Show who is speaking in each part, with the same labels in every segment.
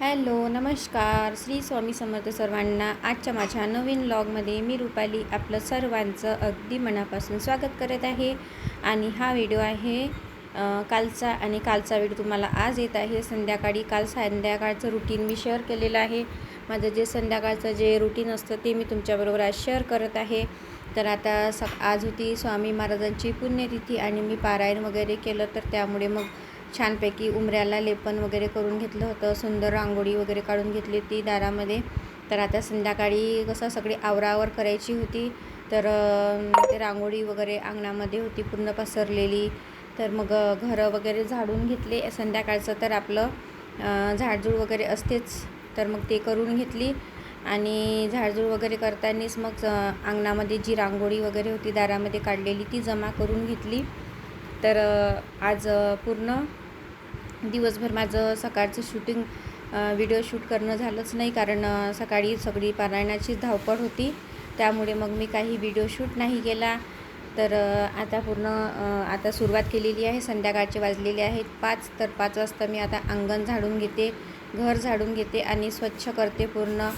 Speaker 1: Hello नमस्कार. श्री स्वामी समर्थ सर्वांना आजच्या माझ्या नवीन ब्लॉगमध्ये मी रुपाली आपलं सर्वांचं अगदी मनापासून स्वागत करत आहे. आणि हा व्हिडिओ आहे कालचा आणि कालचा व्हिडिओ तुम्हाला आज येत आहे. संध्याकाळी काल संध्याकाळचं रुटीन मी शेअर केलेलं आहे. माझं जे संध्याकाळचं जे रुटीन असतं ते मी तुमच्याबरोबर आज शेअर करत आहे. तर आता स आज होती स्वामी महाराजांची पुण्यतिथी आणि मी पारायण वगैरे केलं तर त्यामुळे मग छानपैकी उमऱ्याला लेपन वगैरे करून घेतलं होतं. सुंदर रांगोळी वगैरे काढून घेतली होती दारामध्ये. तर आता संध्याकाळी कसं सगळी आवरावर करायची होती. तर ते रांगोळी वगैरे अंगणामध्ये होती पूर्ण पसरलेली. तर मग घरं वगैरे झाडून घेतले. संध्याकाळचं तर आपलं अं, झाडझूड वगैरे असतेच. तर मग ते करून घेतली. आणि झाडझूड वगैरे करतानाच मग अंगणामध्ये जी रांगोळी वगैरे होती दारामध्ये काढलेली ती जमा करून घेतली. तर आज पूर्ण दिवसभर माझं सकाळचं शूटिंग व्हिडिओ शूट करणं झालंच नाही कारण सकाळी सगळी पारायणाची धावपळ होती. त्यामुळे मग मी काही व्हिडिओ शूट नाही केला. तर आता पूर्ण आता सुरुवात केलेली आहे. संध्याकाळचे वाजलेले आहेत पाच. तर पाच वाजता मी आता अंगण झाडून घेते घर झाडून घेते आणि स्वच्छ करते पूर्ण.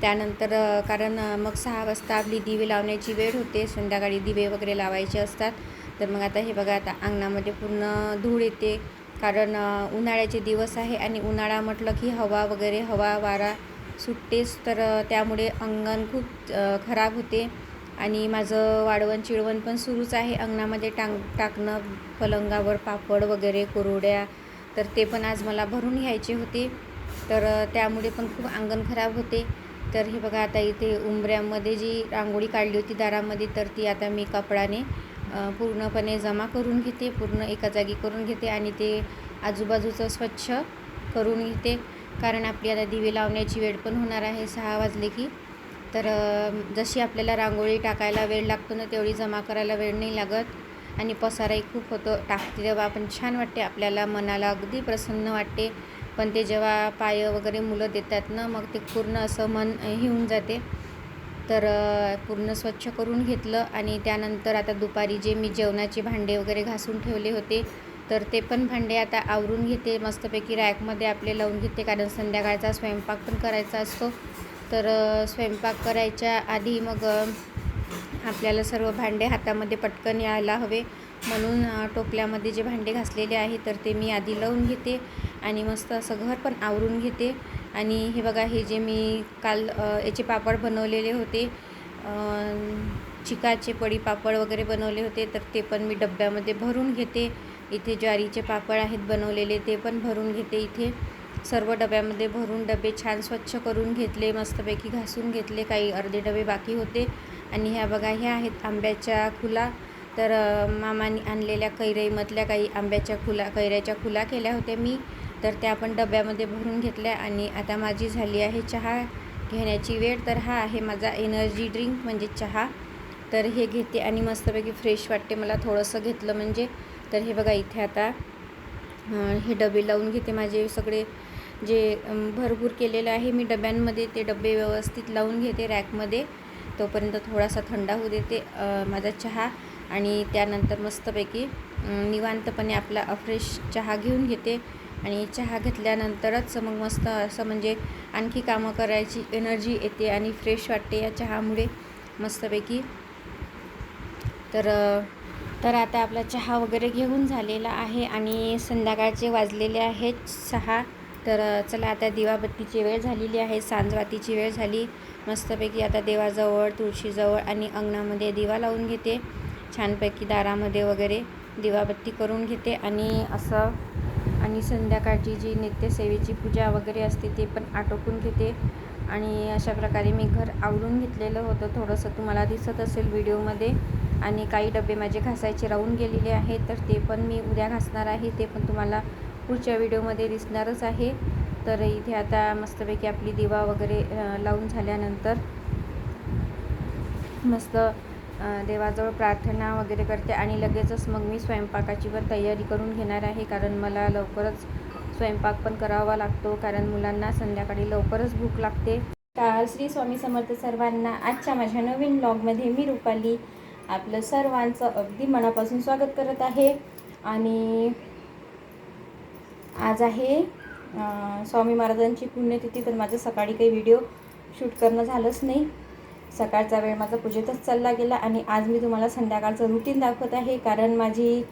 Speaker 1: त्यानंतर कारण मग सहा वाजता आपली दिवे लावण्याची वेळ होते. संध्याकाळी दिवे वगैरे लावायचे असतात. तर मग आता हे बघा आता अंगणामध्ये पूर्ण धूळ येते. कारण उन्हाळ्याचे दिवस आहे आणि उन्हाळा म्हटलं की हवा वगैरे हवा वारा सुटतेच. तर त्यामुळे अंगण खूप खराब होते. आणि माझं वाळवण चिळवण पण सुरूच आहे अंगणामध्ये टांग टाकणं. पलंगावर पापड वगैरे कोरोड्या. तर ते पण आज मला भरून घ्यायचे होते. तर त्यामुळे पण खूप अंगण खराब होते. तर हे बघा आता इथे उंबऱ्यामध्ये जी रांगोळी काढली होती दारामध्ये तर ती आता मी कपडाने पूर्णपणे जमा करून घेते पूर्ण एका जागी करून घेते आणि ते आजूबाजूचं स्वच्छ करून घेते. कारण आपली आता दिवे लावण्याची वेळ पण होणार आहे सहा वाजले की. तर जशी आपल्याला रांगोळी टाकायला वेळ लागतो ना तेवढी जमा करायला वेळ नाही लागत. आणि पसाराही खूप होतो टाकते तेव्हा आपण छान वाटते आपल्याला मनाला अगदी प्रसन्न वाटते. पण ते जेव्हा पाय वगैरे मुलं देतात ना मग ते पूर्ण असं मन हे होऊन जाते. तर पूर्ण स्वच्छ करून घेतलं आणि त्यानंतर आता दुपारी जे मी जेवणाचे भांडे वगैरे घासून ठेवले होते तर ते पण भांडे आता आवरून घेते मस्तपैकी रॅकमध्ये आपले लावून घेते कारण संध्याकाळचा स्वयंपाक पण करायचा असतो. तर स्वयंपाक करायच्या आधी मग आपल्याला सर्व भांडे हातामध्ये पटकन यायला हवे. म्हणून टोपल्यामध्ये जे भांडे घासलेले आहे तर ते मी आधी लावून घेते आणि मस्त असं घर पण आवरून घेते. आणि हे बघा हे जे मी काल याचे पापड बनवलेले होते चिकाचे पडी पापड वगैरे बनवले होते तर ते पण मी डब्यामध्ये भरून घेते. इथे ज्वारीचे पापड आहेत बनवलेले ते पण भरून घेते इथे. सर्व डब्यामध्ये भरून डबे छान स्वच्छ करून घेतले मस्तपैकी घासून घेतले काही अर्धे डबे बाकी होते. आणि ह्या बघा ह्या आहेत आंब्याच्या खुला. तर मामाने आणलेल्या कैरईमधल्या काही आंब्याच्या खुला कैऱ्याच्या खुला केल्या होत्या मी. तर त्या आपण डब्यामध्ये भरून घेतल्या आणि आता माझी झाली आहे चहा. घेण्याची वेळ तर हा आहे माझा एनर्जी ड्रिंक म्हणजे चहा. तर हे घेते आणि मस्तपैकी फ्रेश वाटते मला थोडंसं घेतलं म्हणजे. तर हे बघा इथे आता हे डबे लावून घेते माझे सगळे जे भरपूर केलेलं आहे मी डब्यांमध्ये. ते डबे व्यवस्थित लावून घेते रॅकमध्ये. तोपर्यंत थोडासा थंडा होऊ देते माझा चहा. आणि त्यानंतर मस्तपैकी निवांतपणे आपला फ्रेश चहा घेऊन घेते. आणि चहा घेतल्यानंतरच मग मस्त असं म्हणजे आणखी कामं करायची एनर्जी येते आणि फ्रेश वाटते या चहामुळे मस्तपैकी. तर तर आता आपला चहा वगैरे घेऊन झालेला आहे आणि संध्याकाळचे वाजलेले आहेत सहा. तर चला आता दिवाबत्तीची वेळ झालेली आहे सांजवातीची वेळ झाली. मस्तपैकी आता देवाजवळ तुळशीजवळ आणि अंगणामध्ये दिवा लावून घेते. छानपैकी दारामध्ये वगैरे दिवाबत्ती करून घेते आणि असं आणि संध्याकाळची जी नित्यसेवेची पूजा वगैरे असते ते पण आटोपून घेते. आणि अशा प्रकारे मी घर आवरून घेतलेलं होतं. थोडंसं तुम्हाला दिसत असेल व्हिडिओमध्ये. आणि काही डबे माझे घासायचे राहून गेलेले आहेत तर ते पण मी उद्या घासणार आहे. ते पण तुम्हाला पुढच्या व्हिडिओमध्ये दिसणारच आहे. तर इथे आता मस्तपैकी आपली दिवा वगैरे लावून झाल्यानंतर मस्त देवाजवळ प्रार्थना वगैरे करते आणि लगेचच मग मी स्वयंपाकाची पण तयारी करून घेणार आहे. कारण मला लवकरच स्वयंपाक पण करावा लागतो. कारण मुलांना संध्याकाळी लवकरच भूक लागते. काल श्री स्वामी समर्थ सर्वांना आजच्या माझ्या नवीन ब्लॉगमध्ये मी रुपाली आपलं सर्वांचं अगदी मनापासून स्वागत करत आहे. आणि आज आहे स्वामी महाराजांची पुण्यतिथी तर माझं सकाळी काही व्हिडिओ शूट करणं झालंच नाही. सकाळचा वेळ माझा पूजेतच चालला गेला आणि आज मी तुम्हाला संध्याकाळचं रुटीन दाखवत आहे. कारण माझी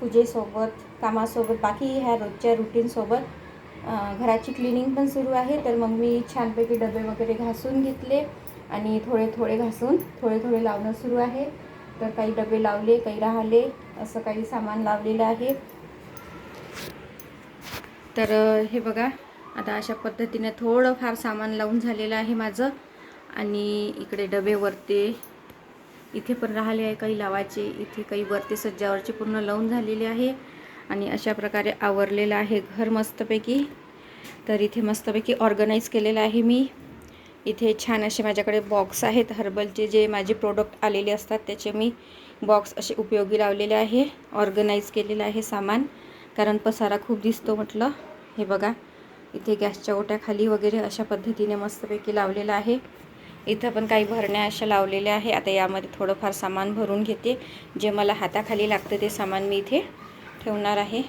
Speaker 1: पूजेसोबत कामासोबत बाकी ह्या रोजच्या रुटीनसोबत घराची क्लिनिंग पण सुरू आहे. तर मग मी छानपैकी डबे वगैरे घासून घेतले आणि थोडे थोडे घासून थोडे थोडे लावणं सुरू आहे. तर काही डबे लावले काही राहिले असं काही सामान लावलेलं आहे. तर हे बघा आता अशा पद्धतीने थोडंफार सामान लावून झालेलं आहे माझं. आणि इकडे डबेवरती इथे पण राहिले आहे काही लावायचे. इथे काही वरती सज्जावरचे पूर्ण लावून झालेले आहे आणि अशा प्रकारे आवरलेलं आहे घर मस्तपैकी. तर इथे मस्तपैकी ऑर्गनाईज केलेलं आहे मी. इथे छान असे माझ्याकडे बॉक्स आहेत. हर्बलचे जे माझे प्रोडक्ट आलेले असतात त्याचे मी बॉक्स असे उपयोगी लावलेले आहे. ऑर्गनाईज केलेलं आहे सामान. कारण पसारा खूप दिसतो म्हटलं. हे बघा. इथे गॅसच्या ओट्याखाली वगैरे अशा पद्धतीने मस्तपैकी लावलेलं आहे. इथं पण काही भरण्या अशा लावलेल्या आहे. आता यामध्ये थोडंफार सामान भरून घेते. जे मला हाताखाली लागतं ते सामान मी इथे ठेवणार आहे.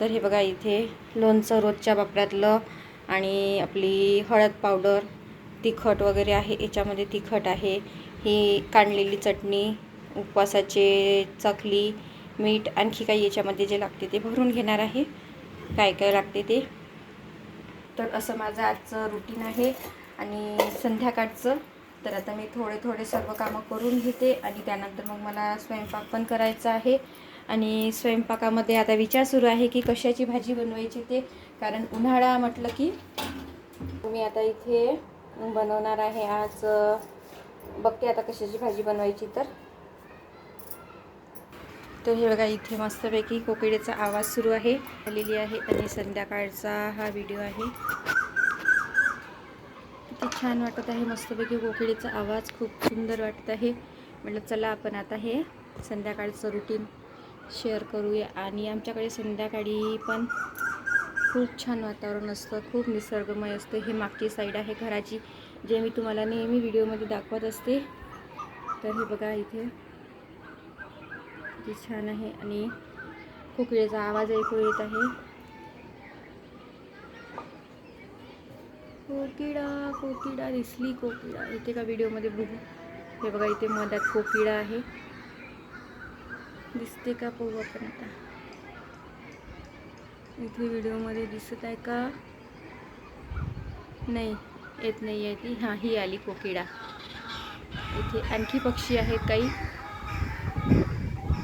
Speaker 1: तर हे बघा इथे लोणचं रोजच्या वापरातलं आणि आपली हळद पावडर तिखट वगैरे आहे. याच्यामध्ये तिखट आहे. ही काढलेली चटणी उपवासाचे चकली मीठ आणखी काही याच्यामध्ये जे लागते ते भरून घेणार आहे. काय काय लागते ते. तर असं माझं आजचं रुटीन आहे. आणि संध्याकाळचं. तर आता मी थोडे थोडे सर्व कामं करून घेते आणि त्यानंतर मग मला स्वयंपाक पण करायचा आहे. आणि स्वयंपाकामध्ये आता विचार सुरू आहे की कशाची भाजी बनवायची ते. कारण उन्हाळा म्हटलं की मी आता इथे बनवणार आहे आज बघते आता कशाची भाजी बनवायची तर. तर हे बघा इथे मस्तपैकी कोकिळेचा आवाज सुरू आहे. आलेली आहे आणि संध्याकाळचा हा व्हिडिओ आहे. छान वाटत आहे. मस्तपैकी कोकिळीचा आवाज खूप सुंदर वाटत आहे. म्हटलं चला आपण आता हे संध्याकाळचं रुटीन शेअर करूया. आणि आमच्याकडे संध्याकाळी पण खूप छान वातावरण असतं. खूप निसर्गमय असतं. हे मागची साईड आहे घराची जे मी तुम्हाला नेहमी व्हिडिओमध्ये दाखवत असते. तर हे बघा इथे. किती छान आहे. आणि कोकिळेचा आवाज ऐकू येत आहे. कोकिळा कोकिळा दिसली कोकिळा इथे का व्हिडिओमध्ये बघू. हे बघा इथे मधात कोकिळा आहे. दिसते का पाहू आपण आता? इथे व्हिडिओमध्ये दिसत आहे का? नाही येत नाही आहे ती. हां ही आली कोकिळा इथे आणखी पक्षी आहेत काही.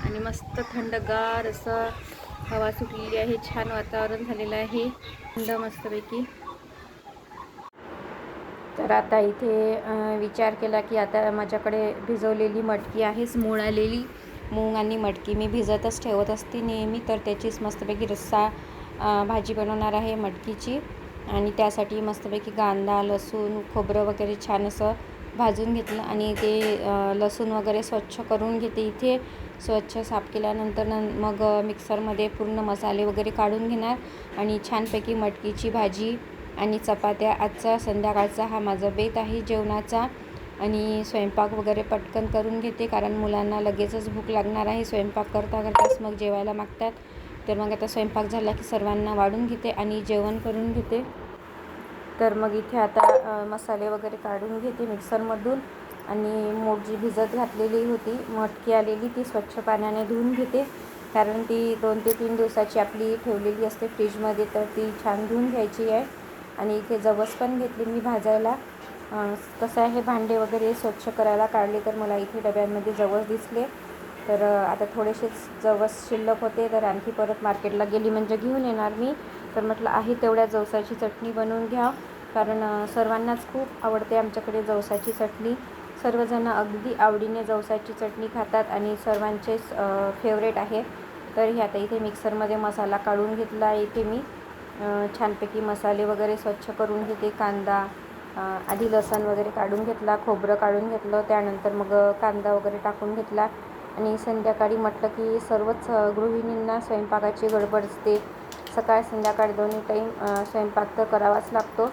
Speaker 1: आणि मस्त थंडगार असं हवा सुटलेली आहे. छान वातावरण झालेलं आहे. थंड मस्तपैकी. तर आता इथे विचार केला की आता माझ्याकडे भिजवलेली मटकी आहेच मूळ आलेली मूग आणि मटकी. मी भिजतच ठेवत असते नेहमी तर त्याचीच मस्तपैकी रस्सा भाजी बनवणार आहे मटकीची. आणि त्यासाठी मस्तपैकी कांदा लसूण खोबरं वगैरे छान असं भाजून घेतलं. आणि ते लसूण वगैरे स्वच्छ करून घेते इथे. स्वच्छ साफ केल्यानंतर न मग मिक्सरमध्ये पूर्ण मसाले वगैरे काढून घेणार. आणि छानपैकी मटकीची भाजी आणि चपात्या आजचा संध्याकाळचा हा माझा बेत आहे जेवणाचा. आणि स्वयंपाक वगैरे पटकन करून घेते कारण मुलांना लगेचच भूक लागणार आहे. स्वयंपाक करता करताच मग जेवायला मागतात. तर मग आता स्वयंपाक झाला की सर्वांना वाढून घेते आणि जेवण करून घेते. तर मग इथे आता मसाले वगैरे काढून घेते मिक्सरमधून. आणि मोठ जी भिजत घातलेली होती. मटकी आलेली ती स्वच्छ पाण्याने धुवून घेते. कारण ती दोन ते तीन दिवसाची आपली ठेवलेली असते फ्रीजमध्ये तर ती छान धुवून घ्यायची आहे. आणि इथे जवस पण घेतली मी भाजायला. कसं आहे भांडे वगैरे स्वच्छ करायला काढले तर मला इथे डब्यांमध्ये जवस दिसले. तर आता थोडेसेच जवस शिल्लक होते तर आणखी परत मार्केटला गेली म्हणजे घेऊन येणार मी. तर म्हटलं आहे तेवढ्या जवसाची चटणी बनवून घ्या. कारण सर्वांनाच खूप आवडते आमच्याकडे जवसाची चटणी. सर्वजण अगदी आवडीने जवसाची चटणी खातात आणि सर्वांचेच फेवरेट आहे तर हे आता इथे मिक्सरमध्ये मसाला काढून घेतला आहे इथे मी. छानपैकी मसाले वगैरे स्वच्छ करून घेते कांदा आधी लसण वगैरे काढून घेतला खोबरं काढून घेतलं त्यानंतर मग कांदा वगैरे टाकून घेतला आणि संध्याकाळी म्हटलं की सर्वच गृहिणींना स्वयंपाकाची गडबड असते. सकाळ संध्याकाळ दोन्ही टाईम स्वयंपाक तर करावाच लागतो.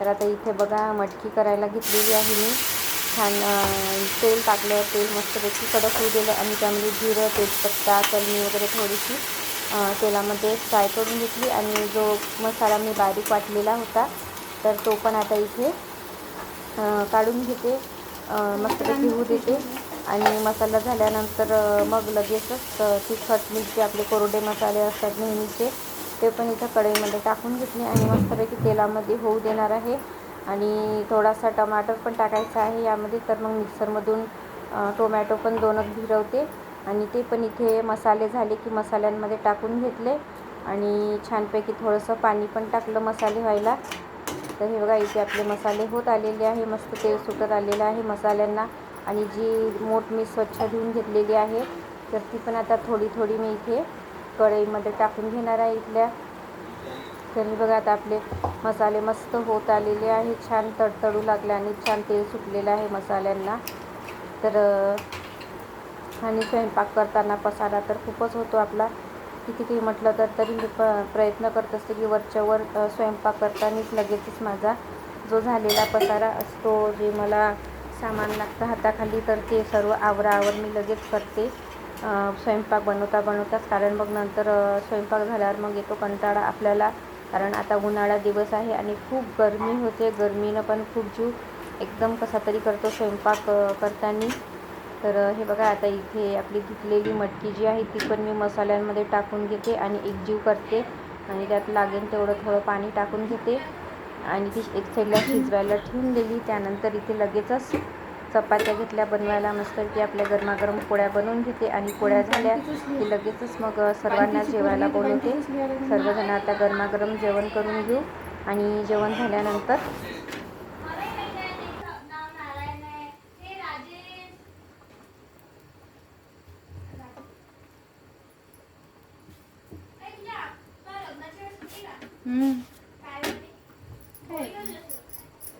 Speaker 1: तर आता इथे बघा मटकी करायला घेतलेली आहे मी. छान तेल टाकलं तेल मस्तपैकी कडक होऊ दिलं आणि त्यामध्ये जिरं तेजपत्ता चटणी वगैरे थोडीशी तेलामध्ये फ्राय करून घेतली आणि जो मसाला मी बारीक वाटलेला होता तर तो पण आता इथे काढून घेते. मस्तपैकी होऊ देते. आणि मसाला झाल्यानंतर मग लगेचच तिखट मिरची आपले कोरडे मसाले असतात नेहमीचे ते पण इथं कढईमध्ये टाकून घेतले आणि मस्तपैकी तेलामध्ये होऊ देणार आहे. आणि थोडासा टमाटर पण टाकायचा आहे यामध्ये तर मग मिक्सरमधून टोमॅटो पण दोनच भिरवते. आणि ते पण इथे मसाले झाले की मसाल्यांमध्ये टाकून घेतले. आणि छानपैकी थोडंसं पाणी पण टाकलं मसाले व्हायला. तर हे बघा इथे आपले मसाले होत आलेले आहे. मस्त तेल सुटत आलेलं आहे मसाल्यांना. आणि जी मोठ मी स्वच्छ धुवून घेतलेली आहे तर ती पण आता थोडी थोडी मी इथे कढईमध्ये टाकून घेणार आहे इथल्या. तर हे बघा आता आपले मसाले मस्त होत आलेले आहे. छान तडतडू लागले आणि छान तेल सुटलेलं आहे मसाल्यांना. तर आणि स्वयंपाक करताना पसारा तर खूपच होतो आपला. किती काही म्हटलं तर तरी मी प प्रयत्न करत असते की वरच्या वर स्वयंपाक करतानाच लगेचच माझा जो झालेला पसारा असतो जे मला सामान लागतं हाताखाली तर ते सर्व आवराआवर मी लगेच करते. स्वयंपाक बनवता बनवताच कारण मग नंतर स्वयंपाक झाल्यावर मग येतो कंटाळा आपल्याला. कारण आता उन्हाळा दिवस आहे आणि खूप गरमी होते. गरमीनं पण खूप जीव एकदम कसा तरी करतो स्वयंपाक करताना. तर हे बघा आता इथे आपली धुतलेली मटकी जी आहे ती पण मी मसाल्यांमध्ये टाकून घेते आणि एकजीव करते. आणि त्यात लागेल तेवढं थोडं पाणी टाकून घेते. आणि ती एक साईडला शिजवायला ठेवून दिली. त्यानंतर इथे लगेचच चपात्या घेतल्या बनवायला मस्तपैकी आपल्या गरमागरम पोळ्या बनवून घेते. आणि पोळ्या झाल्या की लगेचच मग सर्वांना जेवायला बोलवते. सर्वजण आता गरमागरम जेवण करून घेऊ. आणि जेवण झाल्यानंतर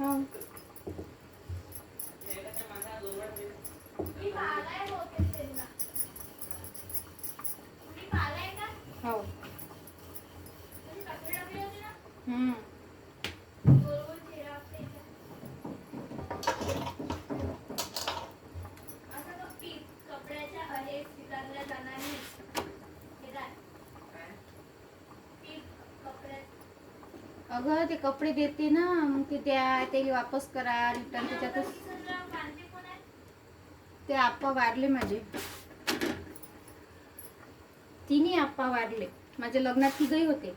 Speaker 1: हो. अगं ते कपडे देते ना मग ते द्या ते वापस करा रिटर्न त्याच्यातच. ते आप्पा वारले माझे. तिन्ही आप्पा वारले. माझ्या लग्नात तिघही होते.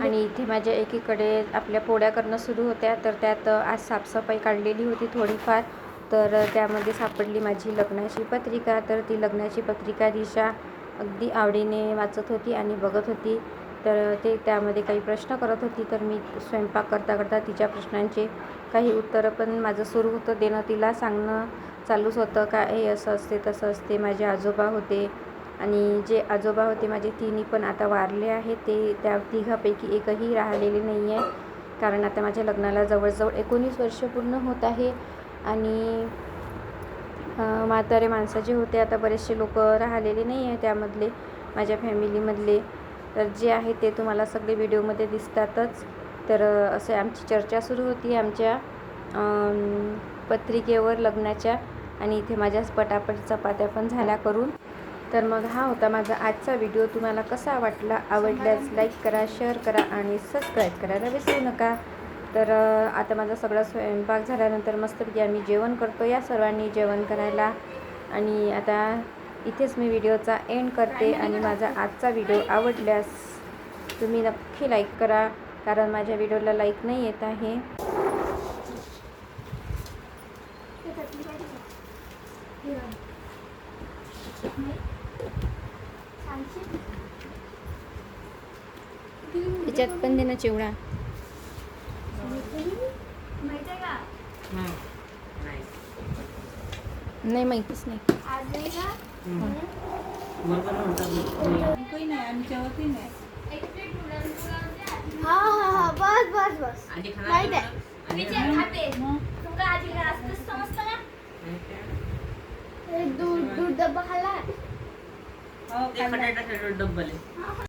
Speaker 1: आणि इथे माझ्या एकीकडे आपल्या पोळ्या करणं सुरू होत्या तर त्यात आज साफसफाई काढलेली होती थोडीफार. तर त्यामध्ये सापडली माझी लग्नाची पत्रिका. तर ती लग्नाची पत्रिका दिशा अगदी आवडीने वाचत होती आणि बघत होती. तर ते त्यामध्ये काही प्रश्न करत होती. तर मी स्वयंपाक करता करता तिच्या प्रश्नांचे काही उत्तरं पण माझं सुरू होतं. देणं तिला सांगणं चालूच होतं. का हे असं असते तसं असते. माझे आजोबा होते आणि जे आजोबा होते माझे तिन्ही पण आता वारले आहेत. ते त्या तिघापैकी एकही राहिलेले नाही आहे कारण आता माझ्या लग्नाला जवळजवळ एकोणीस वर्ष पूर्ण होत आहे. आणि म्हातारे माणसाचे होते. आता बरेचसे लोक राहिलेले नाही आहे त्यामधले माझ्या फॅमिलीमधले. तर जे आहे ते तुम्हाला सगळे व्हिडिओमध्ये दिसतातच. तर असे आमची चर्चा सुरू होती. आमच्या पत्रिकेवर लग्नाच्या आणि इथे माझ्या पटापट चपात्या पण झाल्या करून. तर मग हा होता माझा आजचा व्हिडिओ. तुम्हाला कसा वाटला? आवडल्यास लाईक करा शेअर करा आणि सबस्क्राईब करायला विसरू नका. तर आता माझा सगळा स्वयंपाक झाल्यानंतर मस्तपैकी आम्ही जेवण करतो. या सर्वांनी जेवण करायला. आणि आता इथेच मी व्हिडिओचा एंड करते आणि माझा आजचा व्हिडिओ आवडल्यास तुम्ही नक्की लाईक करा कारण माझ्या व्हिडिओला लाईक नाही येत आहे. त्याच्यात पण देणं चिवडा. नाही। माहितीच नाही।
Speaker 2: हा हा हा। बस बस बस
Speaker 3: आधी
Speaker 2: माहित आहे. दूध दूध डब्बा
Speaker 3: डब्बल आहे